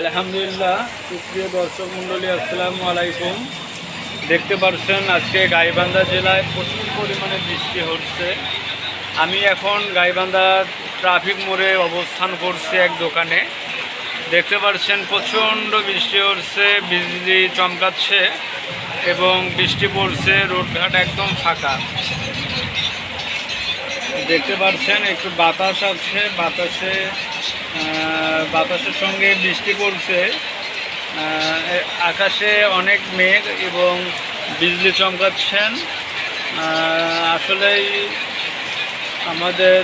আলহামদুলিল্লাহ, সুপ্রিয় দর্শক মণ্ডলী, আসসালামু আলাইকুম। দেখতে পাচ্ছেন আজকে গাইবান্ধা জেলায় প্রচুর পরিমাণে বৃষ্টি হচ্ছে। আমি এখন গাইবান্ধা ট্রাফিক মোড়ে অবস্থান করছি এক দোকানে। দেখতে পাচ্ছেন প্রচণ্ড বৃষ্টি হচ্ছে, বিজলি চমকাচ্ছে এবং বৃষ্টি পড়ছে, রোডঘাট একদম ফাঁকা। দেখতে পাচ্ছেন, একটু বাতাস আছে, বাতাসে বাতাসের সঙ্গে বৃষ্টি পড়ছে। আকাশে অনেক মেঘ এবং বিজলি চমকাচ্ছেন। আসলেই আমাদের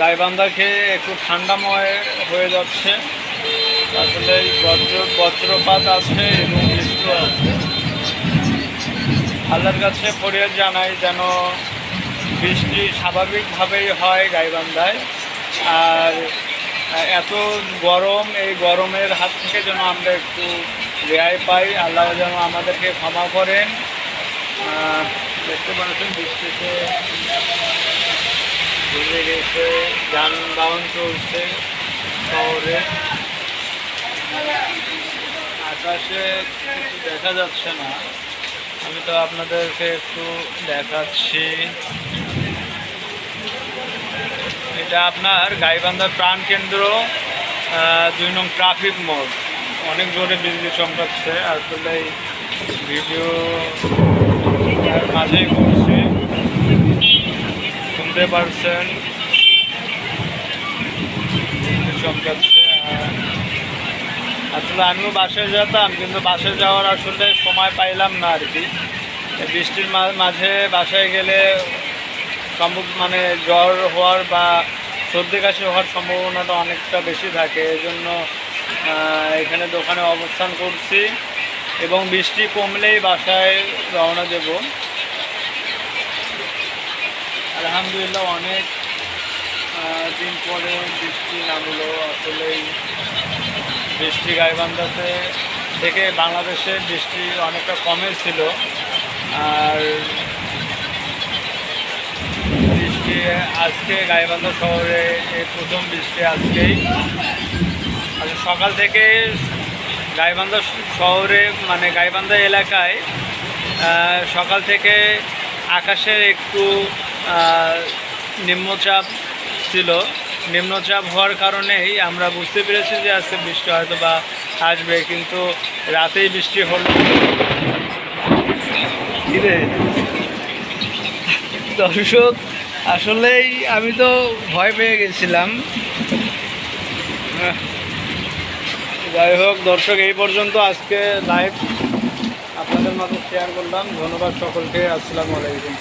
গাইবান্ধাকে একটু ঠান্ডাময় হয়ে যাচ্ছে। আসলে বজ্র, বজ্রপাত আছে এবং বৃষ্টি আছে। আল্লাহর কাছে ফরিয়াদ জানাই যেন বৃষ্টি স্বাভাবিকভাবেই হয় গাইবান্ধায়। আর এত গরম, এই গরমের হাত থেকে যেন আমরা একটু রেহাই পাই, আল্লাহ যেন আমাদেরকে ক্ষমা করেন। দেখতে পাচ্ছেন বৃষ্টিতে ঘুরে গেছে, যানবাহন চলছে শহরে। আকাশে কিছু দেখা যাচ্ছে না। আমি তো আপনাদেরকে একটু দেখাচ্ছি। এটা আপনার গাইবান্ধা প্রাণ কেন্দ্র দুই নং ট্রাফিক মোড়। অনেক জোরে বিজলি চমকাচ্ছে আসলে ভিডিও মাঝেই করছি। শুনতে পারছেন? চমকাচ্ছে আসলে আমিও বাসে যেতাম, কিন্তু বাসে যাওয়ার আসলে সময় পাইলাম না আর কি। বৃষ্টির মাঝে বাসায় গেলে মানে জ্বর হওয়ার বা সর্দি কাশি হওয়ার সম্ভাবনাটা অনেকটা বেশি থাকে। এই জন্য এখানে দোকানে অবস্থান করছি এবং বৃষ্টি কমলেই বাসায় রওনা দেব। আলহামদুলিল্লাহ অনেক দিন পরে বৃষ্টি নামলো। আসলেই বৃষ্টি গাইবান্ধাতে থেকে বাংলাদেশে বৃষ্টি অনেকটা কমে ছিল। আর বৃষ্টি আজকে গাইবান্ধা শহরে এই প্রথম বৃষ্টি আজকেই। আজ সকাল থেকে গাইবান্ধা শহরে মানে গাইবান্ধা এলাকায় সকাল থেকে আকাশের একটু নিম্নচাপ ছিল। নিম্নচাপ হওয়ার কারণেই আমরা বুঝতে পেরেছি যে আজকে বৃষ্টি হয়তো বা আসবে কিন্তু রাতেই বৃষ্টি হলো। দর্শক আসলেই আমি তো ভয় পেয়ে গেছিলাম। যাই হোক, দর্শক, এই পর্যন্ত আজকে লাইভ আপনাদের মতো শেয়ার করলাম। ধন্যবাদ সকলকে। আসসালামু আলাইকুম।